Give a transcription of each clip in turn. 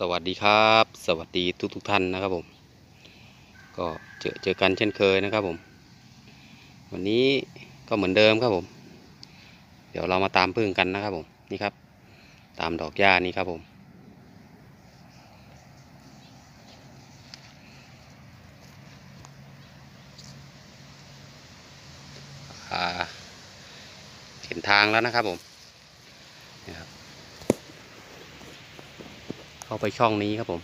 สวัสดีครับ สวัสดีทุกทุกท่านนะครับผม ก็เจอเจอกันเช่นเคยนะครับผม วันนี้ก็เหมือนเดิมครับผม เดี๋ยวเรามาตามพึ่งกันนะครับผมนี่ครับ ตามดอกหญ้านี่ครับผม เห็นทางแล้วนะครับผมนี่ครับ เข้าไปช่องนี้ครับผม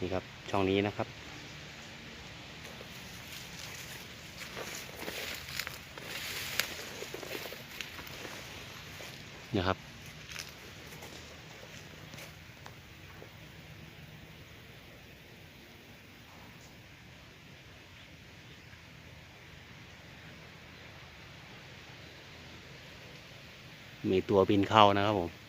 นี่ครับช่องนี้นะครับ นะครับ มีตัวบินเข้านะครับผม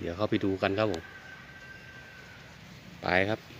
เดี๋ยวเข้าไปดูกันครับผม ไปครับ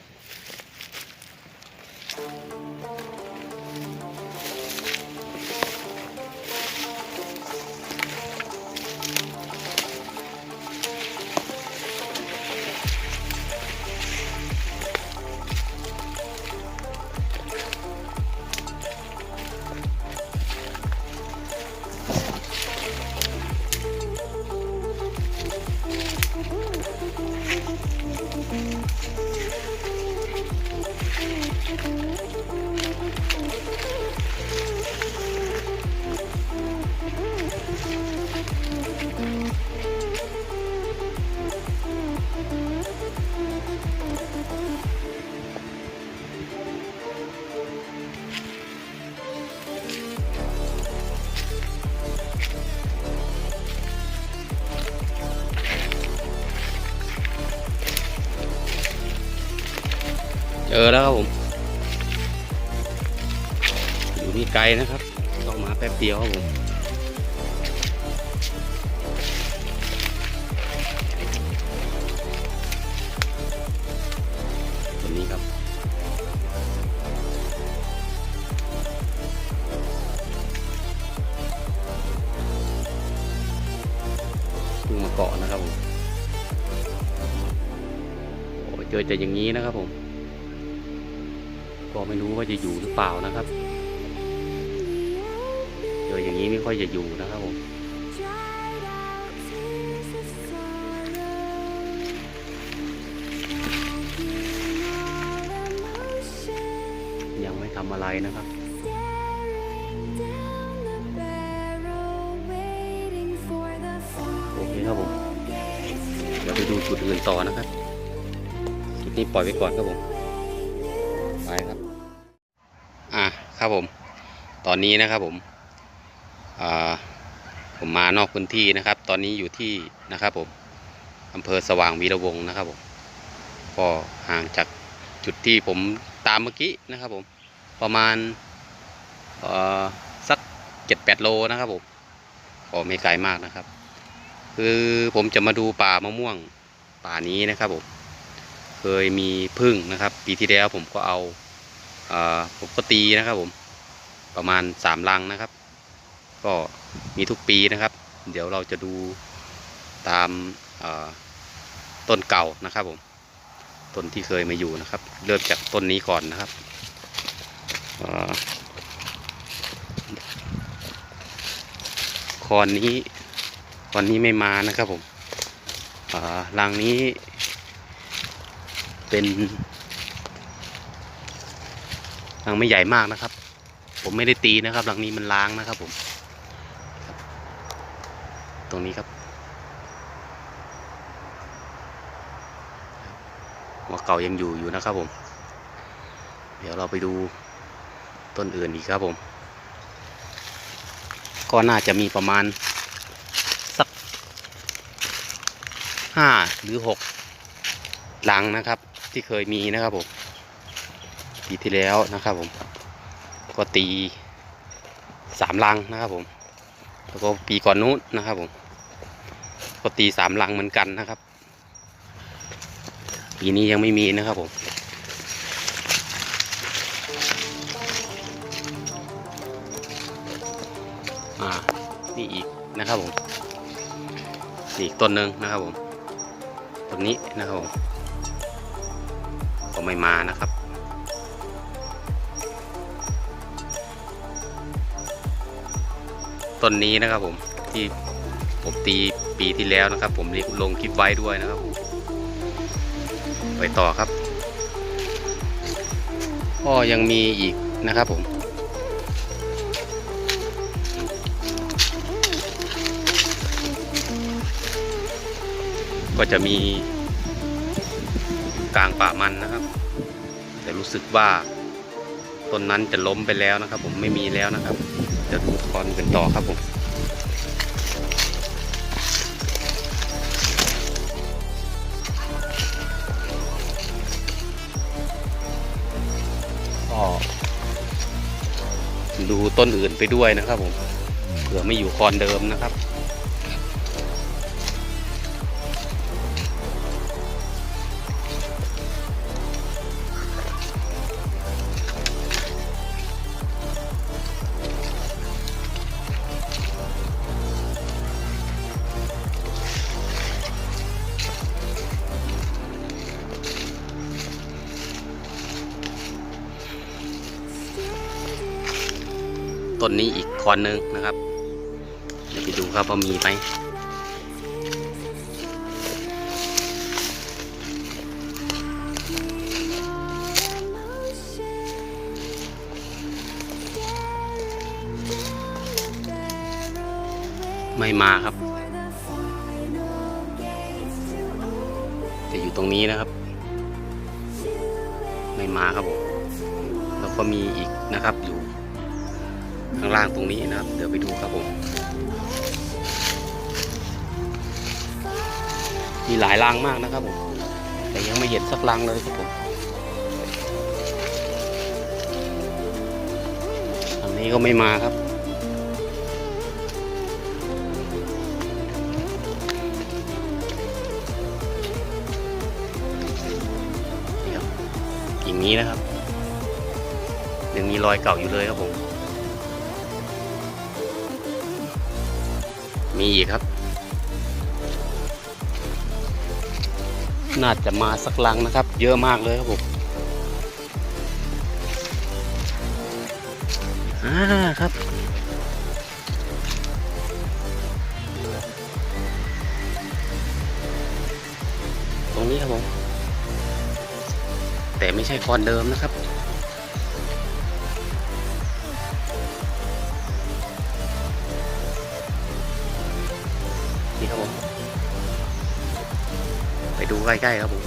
เจอแล้วครับผม อยู่นี่ไกลนะครับ ต้องมาแป๊บเดียวครับผมตัวนี้ครับเพิ่งมาเกาะนะครับผมโอ้เจอแต่อย่างนี้นะครับผม ไม่รู้ว่าจะอยู่หรือเปล่านะครับเจออย่างนี้ไม่ค่อยจะอยู่นะครับผมยังไม่ทำอะไรนะครับโอเคครับผมเดี๋ยวไปดูจุดอื่นต่อนะครับจุดนี้ปล่อยไว้ก่อนครับผม ครับผม ตอนนี้นะครับผมผมมานอกพื้นที่นะครับ ตอนนี้อยู่ที่นะครับผมอำเภอสว่างวีระวงนะครับผมก็ห่างจากจุดที่ผมตามเมื่อกี้นะครับผมประมาณสักเจ็ดแปดโลนะครับผมก็ไม่ไกลมากนะครับ คือผมจะมาดูป่ามะม่วงป่านี้นะครับผมเคยมีพึ่งนะครับ ปีที่แล้วผมก็เอา ผมก็ตีนะครับผมประมาณสามลังนะครับ ก็มีทุกปีนะครับ เดี๋ยวเราจะดูตามต้นเก่านะครับผมต้นที่เคยมาอยู่นะครับ เริ่มจากต้นนี้ก่อนนะครับคอนนี้คอนนี้ไม่มานะครับผมเอ่อรังนี้เป็น รังไม่ใหญ่มากนะครับ ผมไม่ได้ตีนะครับรังนี้มันล้างนะครับผม ตรงนี้ครับ หัวเก่ายังอยู่อยู่นะครับผม เดี๋ยวเราไปดูต้นอื่นอีกครับผม ก็น่าจะมีประมาณสักห้าหรือหกหลังนะครับ ที่เคยมีนะครับผม ปีที่แล้วนะครับผมก็ตีสามลังนะครับผมแล้วก็ปีก่อนนู้นนะครับผมก็ตีสามลังเหมือนกันนะครับ ปีนี้ยังไม่มีนะครับผมอ่านี่อีกนะครับผมอีกต้นหนึ่งนะครับผมต้นนี้นะครับผมก็ไม่มานะครับ ต้นนี้นะครับผมที่ผมตีปีที่แล้วนะครับ ผมลงคลิปไว้ด้วยนะครับผมไปต่อครับก็ยังมีอีกนะครับผมก็จะมีกลางป่ามันนะครับ แต่รู้สึกว่าต้นนั้นจะล้มไปแล้วนะครับ ผมไม่มีแล้วนะครับ จะดูคอนกันต่อครับผมก็ดูต้นอื่นไปด้วยนะครับผมเผื่อไม่อยู่คอนเดิมนะครับ ต้นนี้อีกคอนหนึ่งนะครับ เดี๋ยวไปดูครับว่ามีไหมไม่มาครับ จะอยู่ตรงนี้นะครับ ไม่มาครับผมแล้วก็มีอีกนะครับอยู่ ข้างล่างตรงนี้นะครับ เดี๋ยวไปดูครับผม มีหลายรังมากนะครับผม แต่ยังไม่เห็นสักรังเลยครับผมอันนี้ก็ไม่มาครับนี่ครับอย่างนี้นะครับยังมีรอยเก่าอยู่เลยครับผม มีอีกครับ น่าจะมาสักลังนะครับ เยอะมากเลยครับผมอ่าครับตรงนี้ครับผม แต่ไม่ใช่คอนเดิมนะครับนี่ครับ ไปดูใกล้ๆครับผม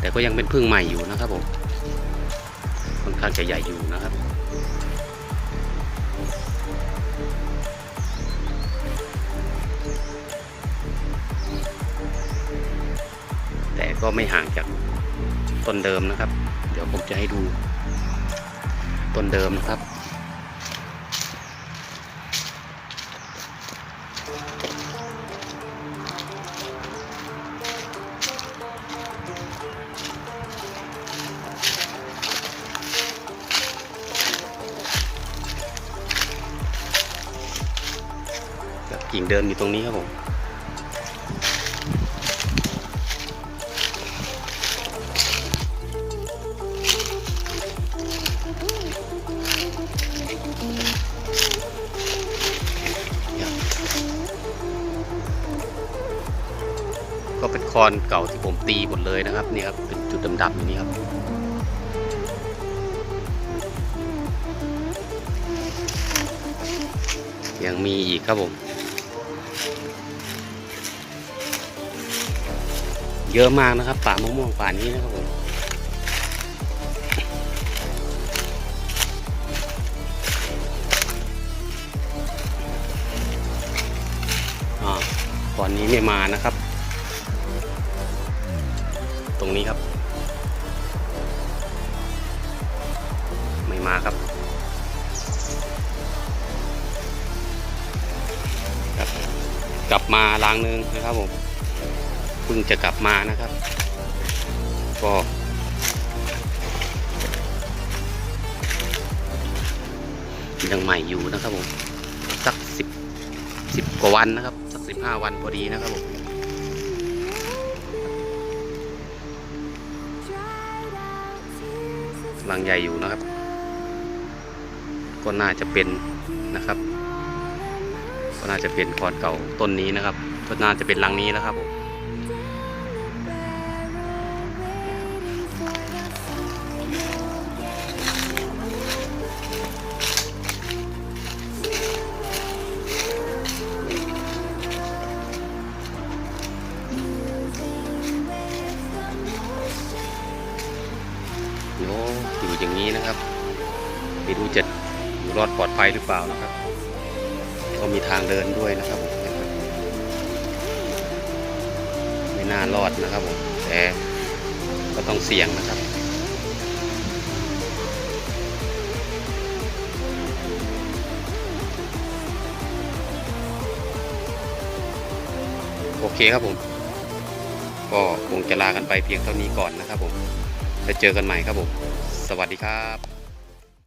แต่ก็ยังเป็นพึ่งใหม่อยู่นะครับผมค่อนข้างจะใหญ่อยู่นะครับแต่ก็ไม่ห่างจากต้นเดิมนะครับ เดี๋ยวผมจะให้ดูต้นเดิมนะครับ กิ่งเดิมอยู่ตรงนี้ครับผมก็เป็นคอนเก่าที่ผมตีหมดเลยนะครับนี่ครับเป็นจุดดำๆอย่างนี้ครับยังมีอีกครับผม เยอะมากนะครับ ป่ามะม่วงป่านี้นะครับผมอ่าตอนนี้ไม่มานะครับ ตรงนี้ครับ ไม่มาครับครับกลับมาล้างนึงนะครับผม เพิ่งจะกลับมานะครับ ก็ยังใหม่อยู่นะครับผมสักสิบสิบกว่าวันนะครับ สักสิบห้าวันพอดีนะครับผมลังใหญ่อยู่นะครับ ก็น่าจะเป็นนะครับ ก็น่าจะเป็นคอนเก่าต้นนี้นะครับ ก็น่าจะเป็นลังนี้แล้วครับผม รอดปลอดภัยหรือเปล่านะครับ ก็มีทางเดินด้วยนะครับผมไม่น่ารอดนะครับผมแต่ก็ต้องเสี่ยงนะครับโอเคครับผม ก็คงจะลากันไปเพียงเท่านี้ก่อนนะครับผมแล้วเจอกันใหม่ครับผม สวัสดีครับ